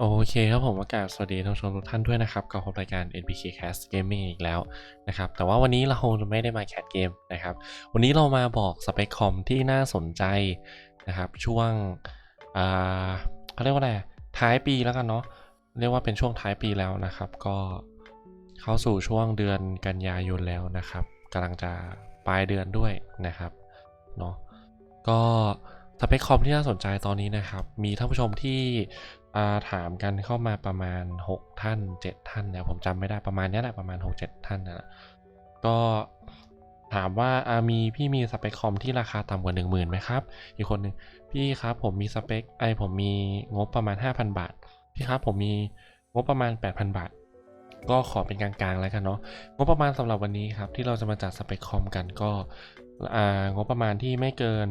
โอเคครับผมอากาศสวัสดีท่านผู้ชมทุกท่านด้วยนะครับกับรายการ NPK Cast Gaming อีกแล้วนะครับแต่ว่าวันนี้เราจะไม่ได้มาแคสเกมนะครับวันนี้เรามาบอกสเปคคอมที่น่าสนใจนะครับช่วงเขาเรียกว่าอะไรท้ายปีแล้วกันเนาะเรียกว่าเป็นช่วงท้ายปีแล้วนะครับ ก็เข้าสู่ช่วงเดือนกันยายนแล้วนะครับกำลังจะปลายเดือนด้วยนะครับเนาะก็ สเปคคอมที่น่าสนใจตอนนี้นะครับ มีท่านผู้ชมที่าถามกันเข้ามาประมาณ 6 ท่าน 7 ท่านเนี่ยผมจำไม่ได้ประมาณนี้แหละประมาณ 6-7 ท่านนะก็ถามว่าามีพี่มีสเปคคอมที่ราคาต่ำกว่า 1 0,000ไหมครับ อีกคนหนึ่งพี่ครับผมมีสเปคไอผมมีงบประมาณ 5,000 บาท พี่ครับผมมีงบประมาณ 8,000 บาท ก็ขอเป็นกลางๆแล้วกันเนาะงบประมาณสำหรับวันนี้ครับที่เราจะมาจัดสเปคคอมกันก็งบประมาณที่ไม่เกิน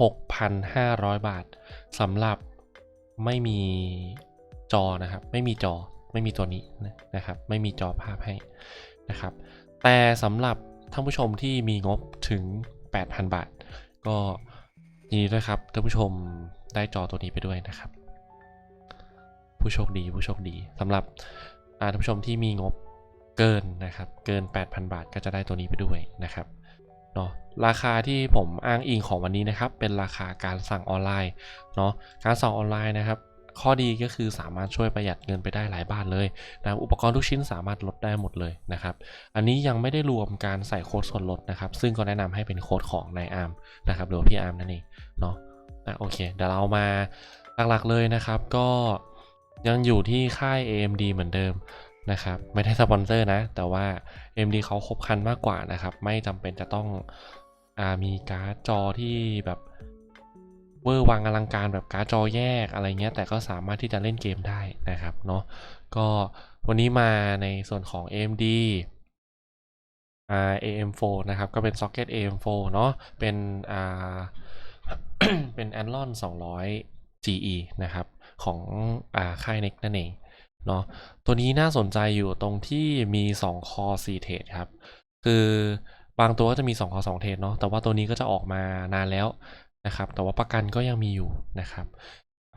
6,500 บาทสำหรับไม่มีจอนะครับ ไม่มีจอไม่มีตัวนี้นะครับ ไม่มีจอภาพให้นะครับ แต่สำหรับท่านผู้ชมที่มีงบถึง 8,000 บาท ก็ยินดีด้วยครับท่านผู้ชมได้จอตัวนี้ไปด้วยนะครับ ผู้โชคดีผู้โชคดีสำหรับท่านผู้ชมที่มีงบเกินนะครับ เกิน 8,000 บาทก็จะได้ตัวนี้ไปด้วยนะครับ เนาะราคาที่ผมอ้างอิงของวันนี้นะครับ เป็นราคาการสั่งออนไลน์เนาะการสั่งออนไลน์นะครับ ข้อดีก็คือสามารถช่วยประหยัดเงินไปได้หลายบาทเลยนะอุปกรณ์ทุกชิ้นสามารถลดได้หมดเลยนะครับ อันนี้ยังไม่ได้รวมการใส่โค้ดส่วนลดนะครับ ซึ่งก็แนะนำให้เป็นโค้ดของนายอาร์มนะครับหรือพี่อาร์มนั่นเองเนาะอะโอเค เดี๋ยวเรามาหลักๆเลยนะครับก็ยังอยู่ที่ค่าย AMD เหมือนเดิม นะครับไม่ได้สปอนเซอร์นะ แต่ว่า AMD เขาครบคันมากกว่านะครับ ไม่จำเป็นจะต้องอามีการ์ดจอที่แบบเวอร์วังอลังการแบบการ์ดจอแยกอะไรเงี้ย แต่ก็สามารถที่จะเล่นเกมได้นะครับเนาะก็วันนี้มาในส่วนของ AMD AM4 นะครับ ก็เป็นซ็อกเก็ต AM4 เนาะเป็นอ่าเป็น Athlon 200 GE นะครับ ของอ่าค่าย NEC นั่นเอง เนาะตัวนี้น่าสนใจอยู่ตรงที่มี2คอ4เทรดครับ คือบางตัวก็จะมี2คอ2เทรดเนาะแต่ว่าตัวนี้ก็จะออกมานานแล้วนะครับ แต่ว่าประกันก็ยังมีอยู่นะครับ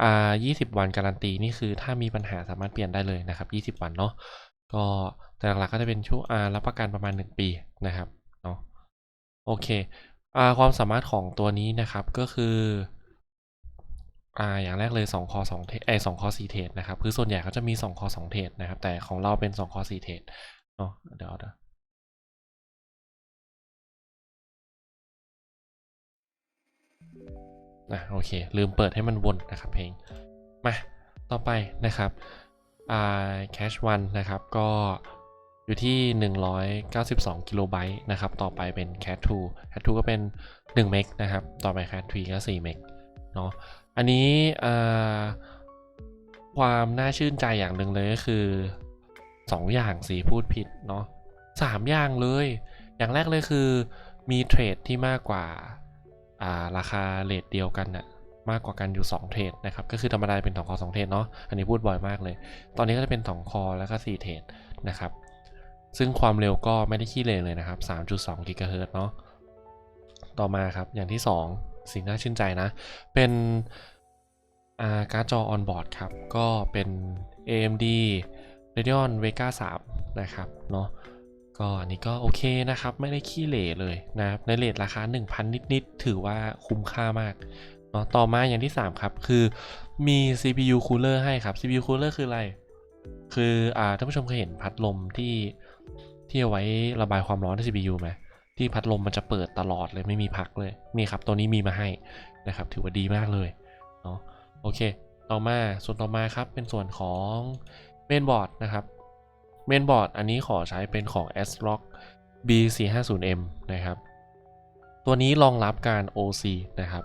อ่า20 วันการันตีนี่คือถ้ามีปัญหาสามารถเปลี่ยนได้เลยนะครับ 20 วันเนาะก็แต่หลักๆก็จะเป็นช่วงอ่ารับประกันประมาณ 1 ปีนะครับเนาะโอเคอ่าความสามารถของตัวนี้นะครับก็คือ อ่าอย่างแรกเลย2คอ2เทรดเอ้ย2คอ4เทรดนะครับคือส่วนใหญ่เขาจะมี2คอ2เทรดนะครับ แต่ของเราเป็น2คอ4เทรดเนาะเดี๋ยวเดี๋ยวอะโอเค ลืมเปิดให้มันวนนะครับเพลง มา ต่อไปนะครับอ่า Cache 1นะครับ ก็อยู่ที่ 192กิโลไบต์นะครับ ต่อไปเป็น Cache 2 Cache 2ก็เป็น1เมกนะครับ ต่อไป Cache 3ก็4เมก เนาะอันนี้ความน่าชื่นใจอย่างหนึ่งเลยก็คือ 2 อย่างสีพูดผิดเนาะสามอย่างเลย อย่างแรกเลยคือมีเทรดที่มากกว่าาราคาเลทเดียวกันน่ะมากกว่ากันอยู่ 2 เทรดนะครับ ก็คือธรรมดาเป็น2คอ2เทรดเนาะอันนี้พูดบ่อยมากเลย ตอนนี้ก็จะเป็น 2 คอแล้วก็ 4 เทรดนะครับ ซึ่งความเร็วก็ไม่ได้ขี้เลนเลยนะครับ 3.2 กิกะเฮิรตซ์เนาะต่อมาครับอย่างที่ 2 สิ่งน่าชื่นใจนะ เป็นาการ์ดจอ on board ครับ ก็เป็น AMD Radeon Vega 3 นะครับเนาะก็อันนี้ก็โอเคนะครับ ไม่ได้ขี้เหร่เลยนะครับในเลทราคา 1,000 นิด ๆ ถือว่าคุ้มค่ามากเนาะต่อมาอย่างที่ 3 ครับ คือมี CPU cooler ให้ครับ CPU cooler คืออะไร คืออ่าท่านผู้ชมเคยเห็นพัดลมที่ที่เอาไว้ระบายความร้อนใน CPU ไหม ที่พัดลมมันจะเปิดตลอดเลยไม่มีพักเลย นี่ครับตัวนี้มีมาให้นะครับ ถือว่าดีมากเลยเนาะโอเค ต่อมาส่วนต่อมาครับเป็นส่วนของเมนบอร์ดนะครับเมนบอร์ดอันนี้ขอใช้เป็นของ s r o c k B450M นะครับ ตัวนี้รองรับการ OC นะครับ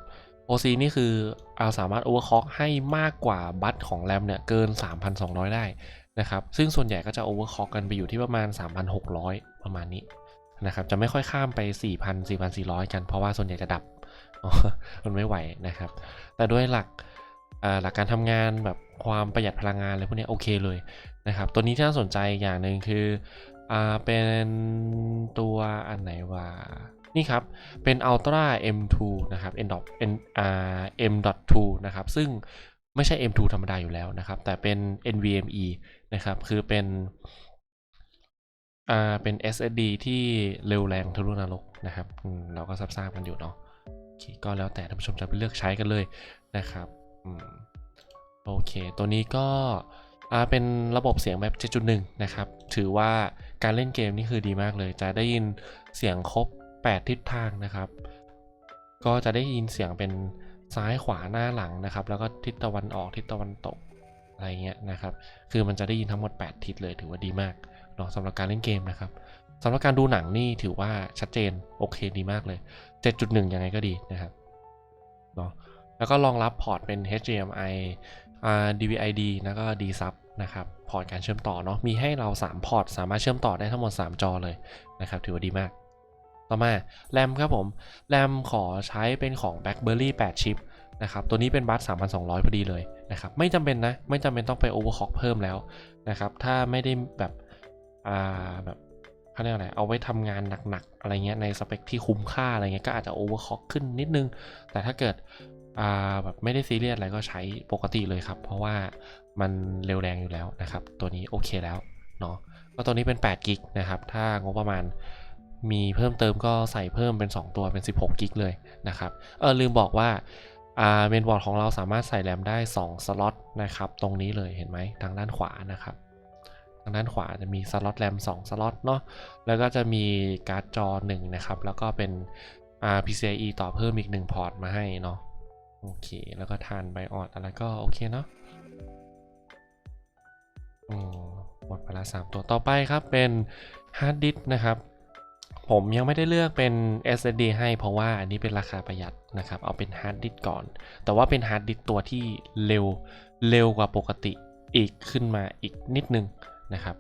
OC นี่คือเอาสามารถ overclock ให้มากกว่าบัตของแรมเนี่ยเกิน 3,200 ได้นะครับ ซึ่งส่วนใหญ่ก็จะ overclock กันไปอยู่ที่ประมาณ 3,600 ประมาณนี้ นะครับจะไม่ค่อยข้ามไป 4,000 4,400 กันเพราะว่าส่วนใหญ่จะดับมันไม่ไหวนะครับ แต่ด้วยหลักอ่าหลักการทำงานแบบความประหยัดพลังงานอะไรพวกนี้โอเคเลยนะครับ ตัวนี้ที่น่าสนใจอย่างหนึ่งคืออ่าเป็นตัวอันไหนว่านี่ครับ เป็น Ultra M2 นะครับ M dot N M.2 นะครับ ซึ่งไม่ใช่ M2 ธรรมดาอยู่แล้วนะครับ แต่เป็น NVMe นะครับ คือเป็น อ่าเป็น SSD ที่เร็วแรงทะลุนรกนะครับเราก็ทราบๆกันอยู่เนาะก็แล้วแต่ท่านผู้ชมจะไปเลือกใช้กันเลยนะครับอโอเค ตัวนี้ก็เป็นระบบเสียงแบบ 7.1 นะครับ ถือว่าการเล่นเกมนี่คือดีมากเลย จะได้ยินเสียงครบ 8 ทิศทางนะครับ ก็จะได้ยินเสียงเป็นซ้ายขวาหน้าหลังนะครับ แล้วก็ทิศตะวันออกทิศตะวันตกอะไรเงี้ยนะครับ คือมันจะได้ยินทั้งหมด 8 ทิศเลยถือว่าดีมาก เนาะสำหรับการเล่นเกมนะครับสำหรับการดูหนังนี่ถือว่าชัดเจนโอเคดีมากเลย 7.1 ยังไงก็ดีนะครับเนาะแล้วก็รองรับพอร์ตเป็น HDMI DVI-D แล้วก็ D-Sub นะครับพอร์ตการเชื่อมต่อเนาะมีให้เรา 3 พอร์ต สามารถเชื่อมต่อได้ทั้งหมด 3 จอเลยนะครับถือว่าดีมาก ต่อมาแรมครับผมแรมขอใช้เป็นของ BlackBerry 8 ชิปนะครับตัวนี้เป็นบัส3,200 พอดีเลยนะครับไม่จำเป็นนะ ไม่จำเป็นต้องไป overclock เพิ่มแล้วนะครับถ้าไม่ได้แบบ อ่าแบบเขาเรียกอะไรเอาไว้ทำงานหนักๆอะไรเงี้ยในสเปคที่คุ้มค่าอะไรเงี้ยก็อาจจะ overclock ขึ้นนิดนึง แต่ถ้าเกิดอ่าแบบไม่ได้ซีเรียสอะไรก็ใช้ปกติเลยครับ เพราะว่ามันเร็วแรงอยู่แล้วนะครับ ตัวนี้โอเคแล้วเนาะก็ตัวนี้เป็น8กิกนะครับ ถ้างบประมาณมีเพิ่มเติมก็ใส่เพิ่มเป็น 2 ตัวเป็น 16กิกเลยนะครับเออลืมบอกว่าอ่าเมนบอร์ดของเราสามารถใส่แรมได้ 2 สล็อตนะครับ ตรงนี้เลยเห็นไหมทางด้านขวานะครับ ทางด้านขวาจะมีสล็อตแรม2สล็อตเนาะแล้วก็จะมีการ์ดจอ1นะครับ แล้วก็เป็น PCIe ต่อเพิ่มอีก 1 พอร์ตมาให้เนาะโอเค แล้วก็ทานไบออดอะไรก็โอเคเนาะอืมหมดไปละสามตัวต่อไปครับเป็นฮาร์ดดิสก์นะครับ ผมยังไม่ได้เลือกเป็น SSD ให้เพราะว่าอันนี้เป็นราคาประหยัดนะครับ เอาเป็นฮาร์ดดิสก์ก่อน แต่ว่าเป็นฮาร์ดดิสก์ตัวที่เร็วเร็วกว่าปกติอีกขึ้นมาอีกนิดนึง นะครับ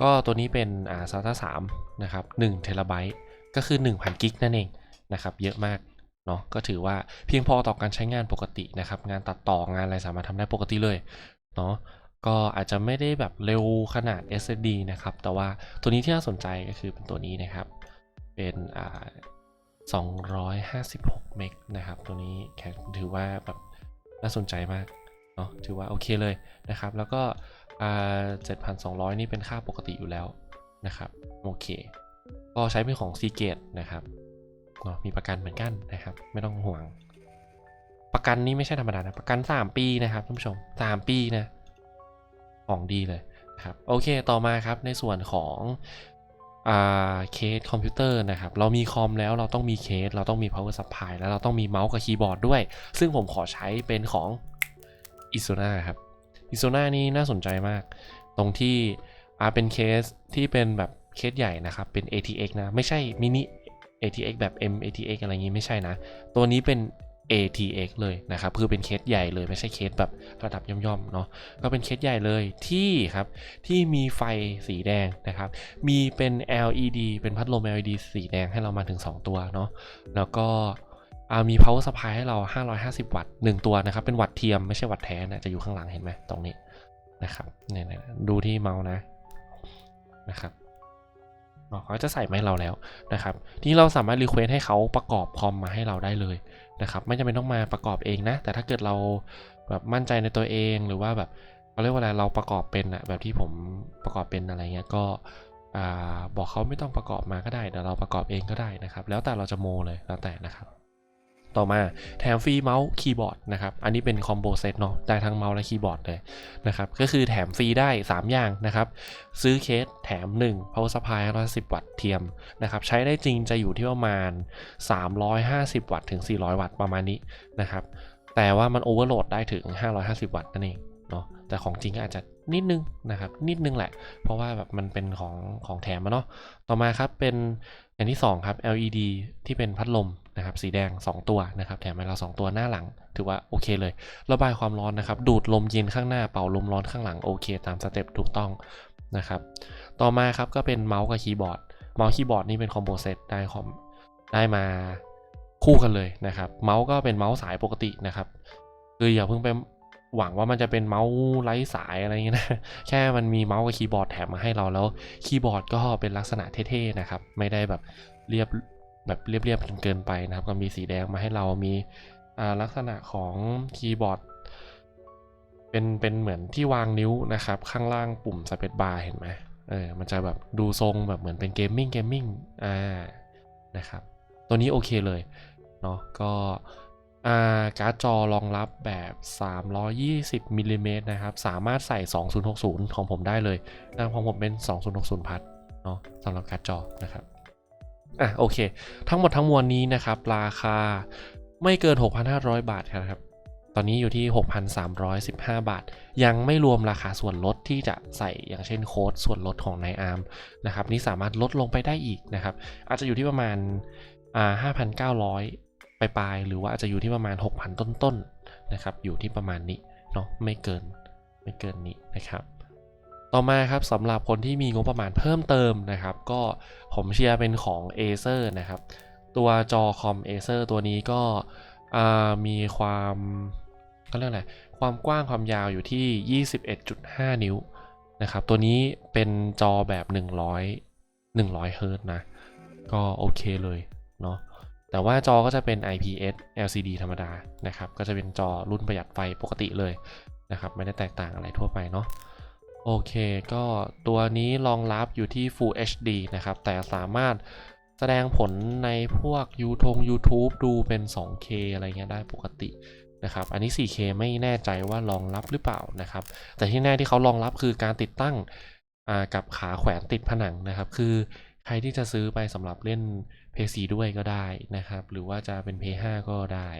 ก็ตัวนี้เป็นอ่า SATA 3นะครับ1เทราไบต์ก็คือ 1,000 กิกนั่นเองนะครับ เยอะมากเนาะก็ถือว่าเพียงพอต่อการใช้งานปกตินะครับ งานตัดต่องานอะไรสามารถทำได้ปกติเลยเนาะก็อาจจะไม่ได้แบบเร็วขนาด SSD นะครับ แต่ว่าตัวนี้ที่น่าสนใจก็คือเป็นตัวนี้นะครับ เป็นอ่า256 เมกนะครับ ตัวนี้แค่ถือว่าแบบน่าสนใจมากเนาะถือว่าโอเคเลยนะครับ แล้วก็ อ่า7,200นี่เป็นค่าปกติอยู่แล้วนะครับ โอเค ก็ใช้เป็นของ Seagate นะครับเนาะมีประกันเหมือนกันนะครับ ไม่ต้องห่วง ประกันนี้ไม่ใช่ธรรมดานะประกัน 3 ปีนะครับท่านผู้ชม 3 ปีนะของดีเลยนะครับโอเคต่อมาครับในส่วนของเคสคอมพิวเตอร์นะครับ เรามีคอมแล้วเราต้องมีเคส เราต้องมี power supply แล้วเราต้องมีเมาส์กับคีย์บอร์ดด้วย ซึ่งผมขอใช้เป็นของ i s o n a ครับ i s o n a นี่น่าสนใจมาก ตรงที่อาเป็นเคสที่เป็นแบบเคสใหญ่นะครับ เป็น ATX นะ ไม่ใช่มินิ ATX แบบ M ATX อะไรอย่างงี้ไม่ใช่นะ ตัวนี้เป็น ATX เลยนะครับ คือเป็นเคสใหญ่เลยไม่ใช่เคสแบบระดับย่อมๆเนาะก็เป็นเคสใหญ่เลยที่ครับ ที่มีไฟสีแดงนะครับ มีเป็น LED เป็นพัดลม LED สีแดงให้เรามาถึง 2 ตัวเนาะแล้วก็ มี power supply ให้เรา 550 วัตต์1ตัวนะครับ เป็นวัตต์เทียมไม่ใช่วัตต์แท้นะ จะอยู่ข้างหลังเห็นไหมตรงนี้นะครับเนี่ยดูที่เมาส์นะนะครับเขาจะใส่มาให้เราแล้วนะครับทีนี้เราสามารถรีเควสให้เขาประกอบคอมมาให้เราได้เลยนะครับไม่จำเป็นต้องมาประกอบเองนะ แต่ถ้าเกิดเราแบบมั่นใจในตัวเองหรือว่าแบบเขาเรียกว่าอะไรเราประกอบเป็นอะแบบที่ผมประกอบเป็นอะไรเงี้ยก็บอกเขาไม่ต้องประกอบมาก็ได้เดี๋ยวเราประกอบเองก็ได้นะครับ แล้วแต่เราจะโมเลยแล้วแต่นะครับ ต่อมาแถมฟรีเมาส์คีย์บอร์ดนะครับ อันนี้เป็นคอมโบเซตเนาะได้ทั้งเมาส์และคีย์บอร์ดเลยนะครับ ก็คือแถมฟรีได้ 3 อย่างนะครับ ซื้อเคสแถม 1 power supply 110 วัตต์เทียมนะครับ ใช้ได้จริงจะอยู่ที่ประมาณ 350 วัตต์ถึง 400 วัตต์ประมาณนี้นะครับ แต่ว่ามันโอเวอร์โหลดได้ถึง 550 วัตต์นั่นเองเนาะแต่ของจริงอาจจะ นิดนึงนะครับ นิดนึงแหละ เพราะว่าแบบมันเป็นของของแถมมาเนาะต่อมาครับเป็นอย่างที่ 2 ครับ LED ที่เป็นพัดลมนะครับ สีแดง 2 ตัวนะครับ แถมให้เรา2ตัวหน้าหลัง ถือว่าโอเคเลย ระบายความร้อนนะครับ ดูดลมเย็นข้างหน้าเป่าลมร้อนข้างหลังโอเค ตามสเต็ปถูกต้องนะครับ ต่อมาครับก็เป็นเมาส์กับคีย์บอร์ด เมาส์คีย์บอร์ดนี่เป็นคอมโบเซตได้คอมได้มาคู่กันเลยนะครับ เมาส์ก็เป็นเมาส์สายปกตินะครับ คืออย่าเพิ่งไป หวังว่ามันจะเป็นเมาส์ไร้สายอะไรเงี้ยนะ แค่มันมีเมาส์กับคีย์บอร์ดแถมมาให้เราแล้ว คีย์บอร์ดก็เป็นลักษณะเท่ๆนะครับ ไม่ได้แบบเรียบแบบเรียบๆจนเกินไปนะครับ ก็มีสีแดงมาให้เรามีอ่าลักษณะของคีย์บอร์ดเป็นเป็นเหมือนที่วางนิ้วนะครับ ข้างล่างปุ่มสเปซบาร์เห็นไหมเออมันจะแบบดูทรงแบบเหมือนเป็นเกมมิ่งเกมมิ่งอ่านะครับ ตัวนี้โอเคเลยเนาะก็ การ์ดจอรองรับแบบ 320มิลลิเมตรนะครับ สามารถใส่ 2060 ของผมได้เลยนะของผมเป็น 2060 พัทเนาะสำหรับการ์ดจอนะครับ อะโอเค ทั้งหมดทั้งมวลนี้นะครับ ราคาไม่เกิน 6,500 บาทครับ ตอนนี้อยู่ที่ 6,315 บาท ยังไม่รวมราคาส่วนลดที่จะใส่อย่างเช่นโค้ดส่วนลดของนายอาร์มนะครับ นี่สามารถลดลงไปได้อีกนะครับ อาจจะอยู่ที่ประมาณอ่า5,900 ปลายๆหรือว่าอาจจะอยู่ที่ประมาณ 6,000 ต้นๆนะครับอยู่ที่ประมาณนี้เนาะไม่เกินไม่เกินนี้นะครับต่อมาครับสำหรับคนที่มีงบประมาณเพิ่มเติมนะครับ ก็ผมเชียร์เป็นของ Acer นะครับ ตัวจอคอม Acer ตัวนี้ก็มีความเขาเรียกอะไรความกว้างความยาวอยู่ที่ 21.5 นิ้วนะครับ ตัวนี้เป็นจอแบบ 100 100เฮิร์ตนะ ก็โอเคเลยเนาะ แต่ว่าจอก็จะเป็น IPS LCD ธรรมดานะครับ ก็จะเป็นจอรุ่นประหยัดไฟปกติเลยนะครับ ไม่ได้แตกต่างอะไรทั่วไปเนาะ โอเค ก็ตัวนี้รองรับอยู่ที่ Full HD นะครับ แต่สามารถแสดงผลในพวก YouTube YouTube ดูเป็น 2K อะไรเงี้ยได้ปกตินะครับ อันนี้ 4K ไม่แน่ใจว่ารองรับหรือเปล่านะครับ แต่ที่แน่ที่เขารองรับคือการติดตั้งกับขาแขวนติดผนังนะครับ คือ ใครที่จะซื้อไปสำหรับเล่น PS4 ด้วยก็ได้นะครับ หรือว่าจะเป็น PS5 ก็ได้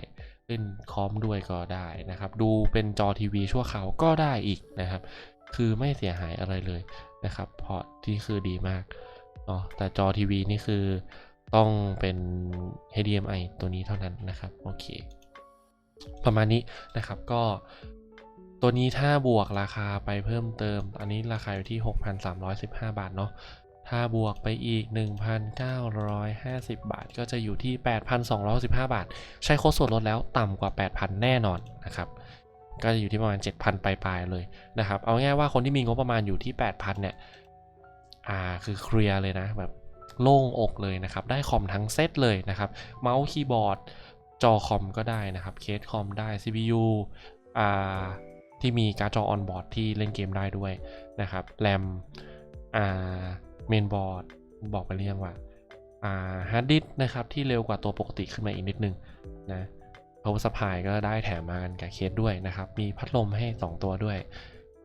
เล่นคอมด้วยก็ได้นะครับ ดูเป็นจอทีวีชั่วคราวก็ได้อีกนะครับ คือไม่เสียหายอะไรเลยนะครับ พอร์ตที่คือดีมากเนาะแต่จอทีวีนี่คือต้องเป็น HDMI ตัวนี้เท่านั้นนะครับ โอเค ประมาณนี้นะครับก็ตัวนี้ถ้าบวกราคาไปเพิ่มเติม อันนี้ราคาอยู่ที่ 6,315 บาทเนาะ ถ้าบวกไปอีก 1,950 บาท ก็จะอยู่ที่ 8,215 บาท ใช้โค้ดส่วนลดแล้วต่ำกว่า 8,000 แน่นอนนะครับ ก็จะอยู่ที่ประมาณ 7,000 ปลายๆเลยนะครับ เอาง่ายว่าคนที่มีงบประมาณอยู่ที่ 8,000 เนี่ย อ่า คือเคลียร์เลยนะ แบบโล่งอกเลยนะครับ ได้คอมทั้งเซตเลยนะครับ เมาส์คีย์บอร์ด จอคอมก็ได้นะครับ เคสคอมได้ CPU อ่า ที่มีการ์ดจอออนบอร์ดที่เล่นเกมได้ด้วยนะครับ แรม อ่า เมนบอร์ดบอกไปเรียงว่าอ่าฮาร์ดดิสนะครับ ที่เร็วกว่าตัวปกติขึ้นมาอีกนิดนึงนะ power supply ก็ได้แถมมากันกับเคสด้วยนะครับ มีพัดลมให้ 2 ตัวด้วย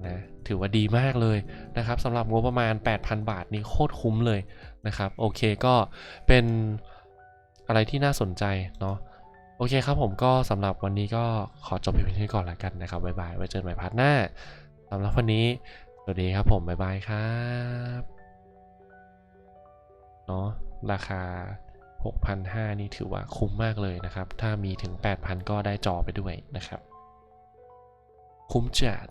นะถือว่าดีมากเลยนะครับสำหรับงบประมาณ 8,000 บาทนี่โคตรคุ้มเลยนะครับ โอเคก็เป็นอะไรที่น่าสนใจเนาะโอเคครับผมก็สำหรับวันนี้ก็ขอจบเพียงเท่านี้ก่อนละกันนะครับบ๊ายบายไว้เจอกันใหม่พาร์ทหน้าสำหรับวันนี้สวัสดีครับผมบ๊ายบายครับ เนาะราคา 6,500 นี่ถือว่าคุ้มมากเลยนะครับ ถ้ามีถึง 8,000 ก็ได้จอไปด้วยนะครับ คุ้มจัด